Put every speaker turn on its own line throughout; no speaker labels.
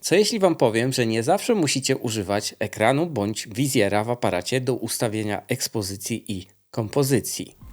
Co jeśli Wam powiem, że nie zawsze musicie używać ekranu bądź wizjera w aparacie do ustawienia ekspozycji i kompozycji?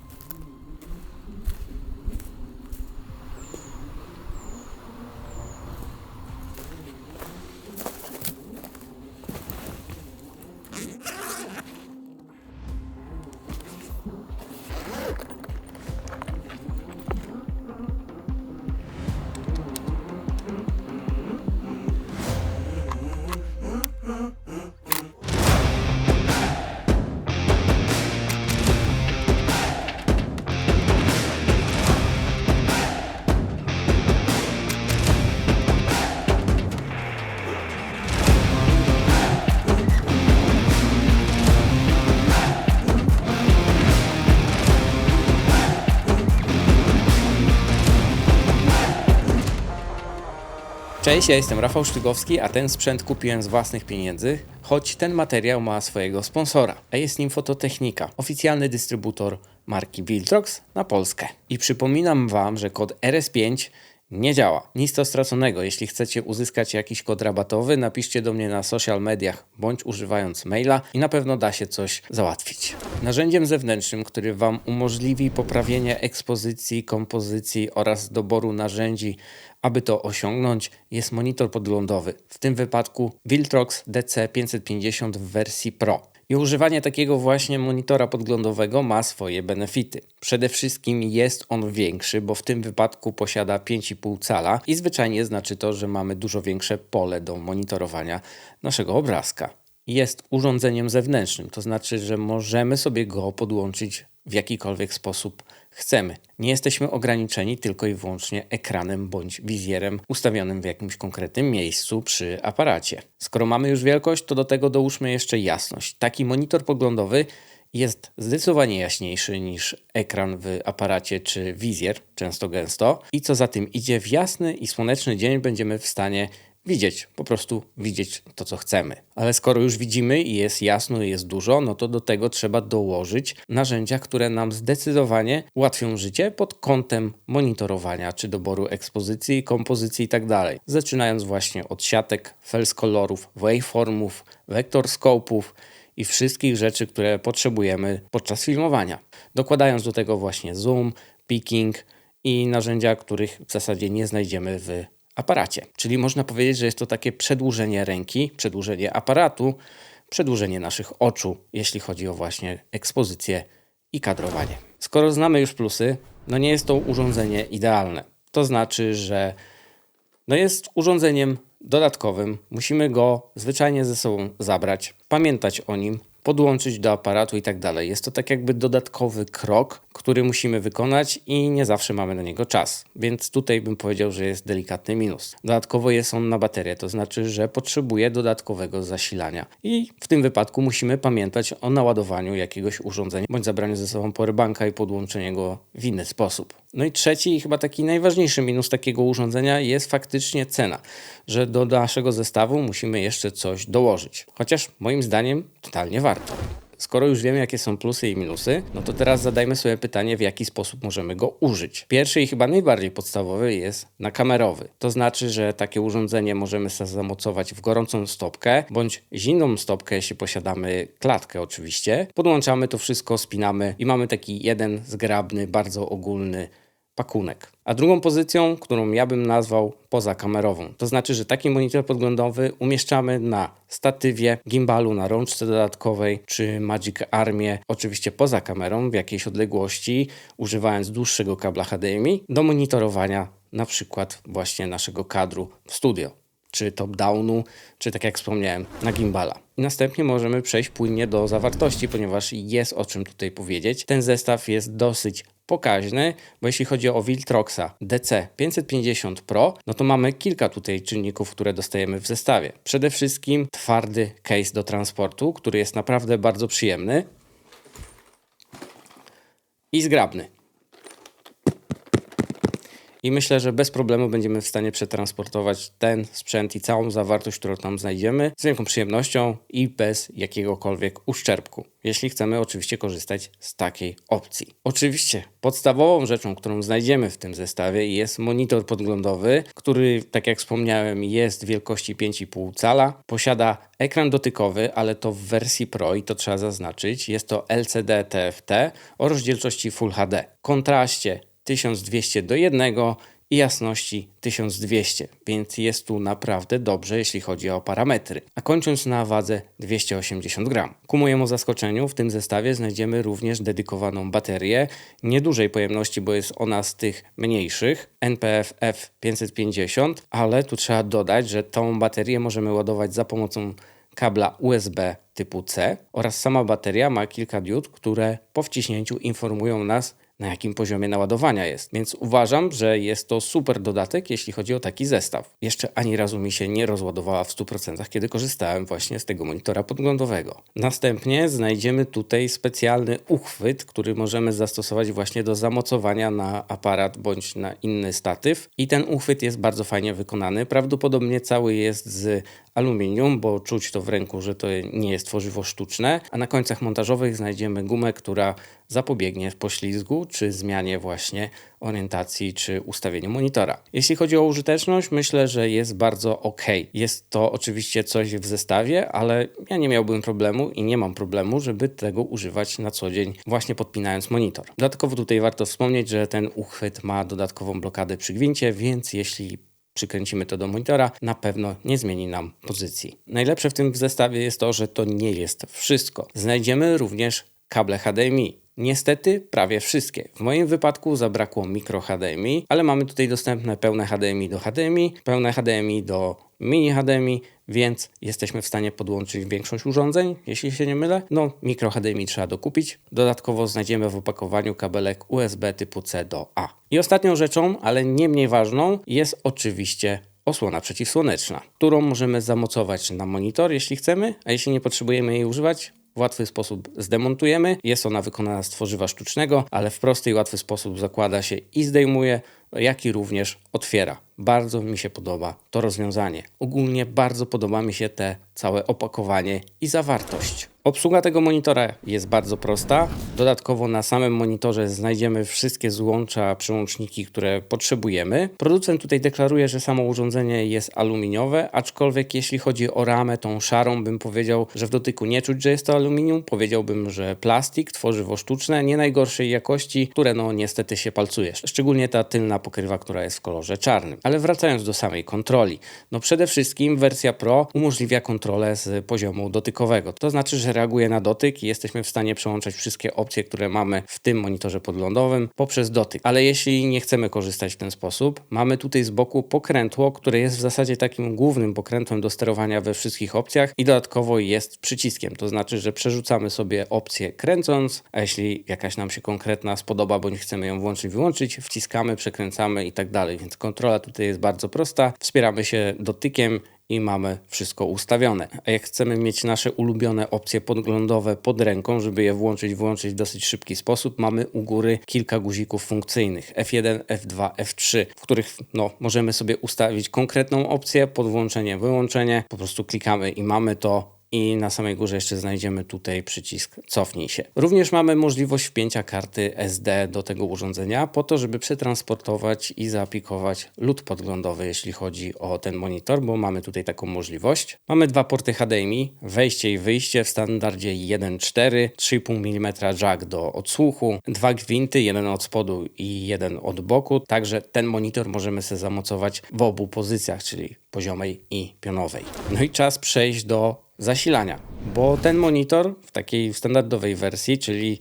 Cześć, ja jestem Rafał Sztygowski, a ten sprzęt kupiłem z własnych pieniędzy, choć ten materiał ma swojego sponsora, a jest nim Fototechnika, oficjalny dystrybutor marki Viltrox na Polskę. I przypominam Wam, że kod RS5 nie działa. Nic to straconego. Jeśli chcecie uzyskać jakiś kod rabatowy, napiszcie do mnie na social mediach bądź używając maila i na pewno da się coś załatwić. Narzędziem zewnętrznym, który Wam umożliwi poprawienie ekspozycji, kompozycji oraz doboru narzędzi, aby to osiągnąć, jest monitor podglądowy. W tym wypadku Viltrox DC550 w wersji Pro. I używanie takiego właśnie monitora podglądowego ma swoje benefity. Przede wszystkim jest on większy, bo w tym wypadku posiada 5,5 cala i zwyczajnie znaczy to, że mamy dużo większe pole do monitorowania naszego obrazka. Jest urządzeniem zewnętrznym, to znaczy, że możemy sobie go podłączyć w jakikolwiek sposób chcemy. Nie jesteśmy ograniczeni tylko i wyłącznie ekranem bądź wizjerem ustawionym w jakimś konkretnym miejscu przy aparacie. Skoro mamy już wielkość, to do tego dołóżmy jeszcze jasność. Taki monitor poglądowy jest zdecydowanie jaśniejszy niż ekran w aparacie czy wizjer, często gęsto. I co za tym idzie, w jasny i słoneczny dzień będziemy w stanie widzieć, po prostu widzieć to, co chcemy. Ale skoro już widzimy i jest jasno i jest dużo, no to do tego trzeba dołożyć narzędzia, które nam zdecydowanie ułatwią życie pod kątem monitorowania czy doboru ekspozycji, kompozycji itd. Tak Zaczynając właśnie od siatek, fels kolorów, waveformów, wektorskopów i wszystkich rzeczy, które potrzebujemy podczas filmowania. Dokładając do tego właśnie zoom, picking i narzędzia, których w zasadzie nie znajdziemy w aparacie. Czyli można powiedzieć, że jest to takie przedłużenie ręki, przedłużenie aparatu, przedłużenie naszych oczu, jeśli chodzi o właśnie ekspozycję i kadrowanie. Skoro znamy już plusy, no nie jest to urządzenie idealne. To znaczy, że no jest urządzeniem dodatkowym, musimy go zwyczajnie ze sobą zabrać, pamiętać o nim, podłączyć do aparatu i tak dalej. Jest to tak jakby dodatkowy krok, który musimy wykonać i nie zawsze mamy na niego czas. Więc tutaj bym powiedział, że jest delikatny minus. Dodatkowo jest on na baterię, to znaczy, że potrzebuje dodatkowego zasilania. I w tym wypadku musimy pamiętać o naładowaniu jakiegoś urządzenia bądź zabraniu ze sobą powerbanka i podłączeniu go w inny sposób. No i trzeci i chyba taki najważniejszy minus takiego urządzenia jest faktycznie cena, że do naszego zestawu musimy jeszcze coś dołożyć. Chociaż moim zdaniem totalnie warto. Skoro już wiemy, jakie są plusy i minusy, no to teraz zadajmy sobie pytanie, w jaki sposób możemy go użyć. Pierwszy i chyba najbardziej podstawowy jest nakamerowy. To znaczy, że takie urządzenie możemy sobie zamocować w gorącą stopkę, bądź zimną stopkę, jeśli posiadamy klatkę oczywiście. Podłączamy to wszystko, spinamy i mamy taki jeden zgrabny, bardzo ogólny pakunek. A drugą pozycją, którą ja bym nazwał pozakamerową, to znaczy, że taki monitor podglądowy umieszczamy na statywie, gimbalu, na rączce dodatkowej czy Magic Armie, oczywiście poza kamerą w jakiejś odległości, używając dłuższego kabla HDMI do monitorowania na przykład właśnie naszego kadru w studio czy top-downu, czy tak jak wspomniałem, na gimbala. I następnie możemy przejść płynnie do zawartości, ponieważ jest o czym tutaj powiedzieć. Ten zestaw jest dosyć pokaźny, bo jeśli chodzi o Viltroxa DC 550 Pro, no to mamy kilka tutaj czynników, które dostajemy w zestawie. Przede wszystkim twardy case do transportu, który jest naprawdę bardzo przyjemny i zgrabny. I myślę, że bez problemu będziemy w stanie przetransportować ten sprzęt i całą zawartość, którą tam znajdziemy z wielką przyjemnością i bez jakiegokolwiek uszczerbku. Jeśli chcemy oczywiście korzystać z takiej opcji. Oczywiście podstawową rzeczą, którą znajdziemy w tym zestawie jest monitor podglądowy, który tak jak wspomniałem jest wielkości 5,5 cala, posiada ekran dotykowy, ale to w wersji Pro i to trzeba zaznaczyć. Jest to LCD TFT o rozdzielczości Full HD. Kontraście 1200 do 1 i jasności 1200, więc jest tu naprawdę dobrze, jeśli chodzi o parametry. A kończąc na wadze 280 gram. Ku mojemu zaskoczeniu w tym zestawie znajdziemy również dedykowaną baterię niedużej pojemności, bo jest ona z tych mniejszych, NPF F550, ale tu trzeba dodać, że tą baterię możemy ładować za pomocą kabla USB typu C oraz sama bateria ma kilka diod, które po wciśnięciu informują nas na jakim poziomie naładowania jest. Więc uważam, że jest to super dodatek, jeśli chodzi o taki zestaw. Jeszcze ani razu mi się nie rozładowała w 100%, kiedy korzystałem właśnie z tego monitora podglądowego. Następnie znajdziemy tutaj specjalny uchwyt, który możemy zastosować właśnie do zamocowania na aparat bądź na inny statyw. I ten uchwyt jest bardzo fajnie wykonany. Prawdopodobnie cały jest z aluminium, bo czuć to w ręku, że to nie jest tworzywo sztuczne. A na końcach montażowych znajdziemy gumę, która zapobiegnie poślizgu czy zmianie właśnie orientacji czy ustawieniu monitora. Jeśli chodzi o użyteczność, myślę, że jest bardzo ok. Jest to oczywiście coś w zestawie, ale ja nie miałbym problemu i nie mam problemu, żeby tego używać na co dzień, właśnie podpinając monitor. Dodatkowo tutaj warto wspomnieć, że ten uchwyt ma dodatkową blokadę przy gwincie, więc jeśli przykręcimy to do monitora, na pewno nie zmieni nam pozycji. Najlepsze w tym zestawie jest to, że to nie jest wszystko. Znajdziemy również kable HDMI. Niestety prawie wszystkie. W moim wypadku zabrakło mikro HDMI, ale mamy tutaj dostępne pełne HDMI do HDMI, pełne HDMI do mini HDMI, więc jesteśmy w stanie podłączyć większość urządzeń, jeśli się nie mylę. No, mikro HDMI trzeba dokupić. Dodatkowo znajdziemy w opakowaniu kabelek USB typu C do A. I ostatnią rzeczą, ale nie mniej ważną, jest oczywiście osłona przeciwsłoneczna, którą możemy zamocować na monitor, jeśli chcemy, a jeśli nie potrzebujemy jej używać, w łatwy sposób zdemontujemy. Jest ona wykonana z tworzywa sztucznego, ale w prosty i łatwy sposób zakłada się i zdejmuje, jak i również otwiera. Bardzo mi się podoba to rozwiązanie. Ogólnie bardzo podoba mi się te całe opakowanie i zawartość. Obsługa tego monitora jest bardzo prosta. Dodatkowo na samym monitorze znajdziemy wszystkie złącza, przełączniki, które potrzebujemy. Producent tutaj deklaruje, że samo urządzenie jest aluminiowe, aczkolwiek jeśli chodzi o ramę, tą szarą, bym powiedział, że w dotyku nie czuć, że jest to aluminium. Powiedziałbym, że plastik, tworzywo sztuczne, nie najgorszej jakości, które no niestety się palcuje. Szczególnie ta tylna pokrywa, która jest w kolorze czarnym. Ale wracając do samej kontroli. No przede wszystkim wersja Pro umożliwia kontrolę z poziomu dotykowego. To znaczy, że reaguje na dotyk i jesteśmy w stanie przełączać wszystkie opcje, które mamy w tym monitorze podglądowym poprzez dotyk. Ale jeśli nie chcemy korzystać w ten sposób, mamy tutaj z boku pokrętło, które jest w zasadzie takim głównym pokrętłem do sterowania we wszystkich opcjach i dodatkowo jest przyciskiem. To znaczy, że przerzucamy sobie opcję kręcąc, a jeśli jakaś nam się konkretna spodoba, bądź chcemy ją włączyć, wyłączyć, wciskamy, przekręcamy i tak dalej. Więc kontrola tutaj jest bardzo prosta. Wspieramy się dotykiem i mamy wszystko ustawione. A jak chcemy mieć nasze ulubione opcje podglądowe pod ręką, żeby je włączyć, wyłączyć w dosyć szybki sposób, mamy u góry kilka guzików funkcyjnych F1, F2, F3, w których no, możemy sobie ustawić konkretną opcję, podłączenie, wyłączenie. Po prostu klikamy i mamy to i na samej górze jeszcze znajdziemy tutaj przycisk cofnij się. Również mamy możliwość wpięcia karty SD do tego urządzenia po to, żeby przetransportować i zaaplikować lód podglądowy, jeśli chodzi o ten monitor, bo mamy tutaj taką możliwość. Mamy dwa porty HDMI, wejście i wyjście w standardzie 1.4, 3,5 mm jack do odsłuchu, dwa gwinty, jeden od spodu i jeden od boku, także ten monitor możemy sobie zamocować w obu pozycjach, czyli poziomej i pionowej. No i czas przejść do zasilania, bo ten monitor w takiej standardowej wersji, czyli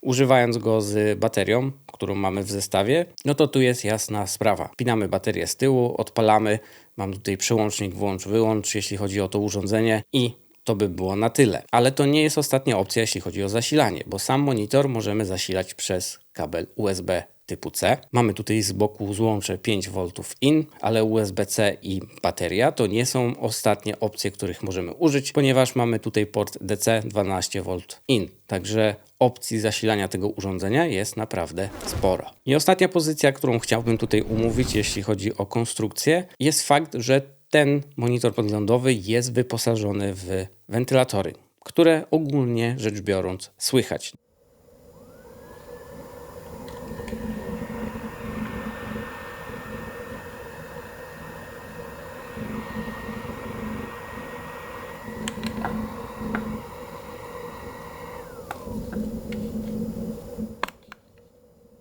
używając go z baterią, którą mamy w zestawie, no to tu jest jasna sprawa. Pinamy baterię z tyłu, odpalamy, mam tutaj przełącznik włącz-wyłącz, jeśli chodzi o to urządzenie i to by było na tyle. Ale to nie jest ostatnia opcja, jeśli chodzi o zasilanie, bo sam monitor możemy zasilać przez kabel USB typu C. Mamy tutaj z boku złącze 5V in, ale USB-C i bateria to nie są ostatnie opcje, których możemy użyć, ponieważ mamy tutaj port DC 12V in. Także opcji zasilania tego urządzenia jest naprawdę sporo. I ostatnia pozycja, którą chciałbym tutaj umówić, jeśli chodzi o konstrukcję, jest fakt, że ten monitor podglądowy jest wyposażony w wentylatory, które ogólnie rzecz biorąc słychać.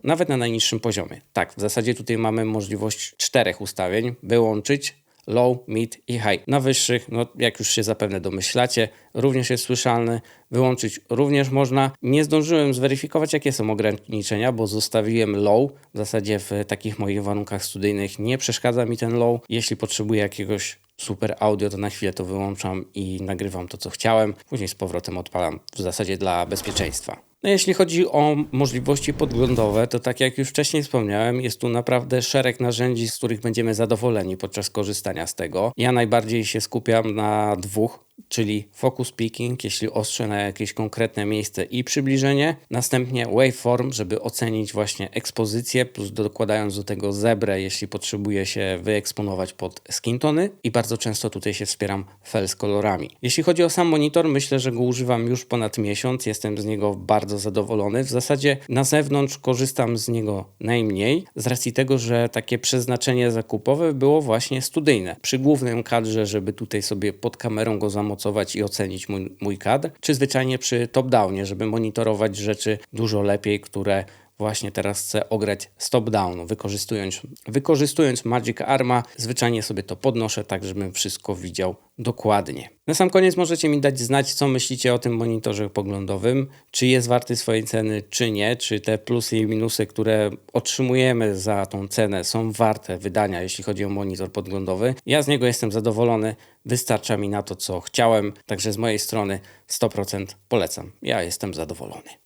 Nawet na najniższym poziomie. Tak, w zasadzie tutaj mamy możliwość czterech ustawień: wyłączyć, low, mid i high. Na wyższych, no jak już się zapewne domyślacie, również jest słyszalny. Wyłączyć również można. Nie zdążyłem zweryfikować, jakie są ograniczenia, bo zostawiłem low. W zasadzie w takich moich warunkach studyjnych nie przeszkadza mi ten low. Jeśli potrzebuję jakiegoś super audio, to na chwilę to wyłączam i nagrywam to, co chciałem. Później z powrotem odpalam w zasadzie dla bezpieczeństwa. No jeśli chodzi o możliwości podglądowe, to tak jak już wcześniej wspomniałem, jest tu naprawdę szereg narzędzi, z których będziemy zadowoleni podczas korzystania z tego. Ja najbardziej się skupiam na dwóch, czyli focus picking, jeśli ostrzę na jakieś konkretne miejsce i przybliżenie. Następnie waveform, żeby ocenić właśnie ekspozycję, plus dokładając do tego zebrę, jeśli potrzebuje się wyeksponować pod skin tony. I bardzo często tutaj się wspieram fels kolorami. Jeśli chodzi o sam monitor, myślę, że go używam już ponad miesiąc. Jestem z niego bardzo zadowolony. W zasadzie na zewnątrz korzystam z niego najmniej, z racji tego, że takie przeznaczenie zakupowe było właśnie studyjne. Przy głównym kadrze, żeby tutaj sobie pod kamerą go zamocować i ocenić mój, mój kadr, czy zwyczajnie przy top-downie, żeby monitorować rzeczy dużo lepiej, które właśnie teraz chcę ograć z top-downu, wykorzystując, wykorzystując Magic Arma, zwyczajnie sobie to podnoszę tak, żebym wszystko widział dokładnie. Na sam koniec możecie mi dać znać, co myślicie o tym monitorze poglądowym, czy jest warty swojej ceny, czy nie, czy te plusy i minusy, które otrzymujemy za tą cenę są warte wydania, jeśli chodzi o monitor podglądowy. Ja z niego jestem zadowolony, wystarcza mi na to, co chciałem, także z mojej strony 100% polecam. Ja jestem zadowolony.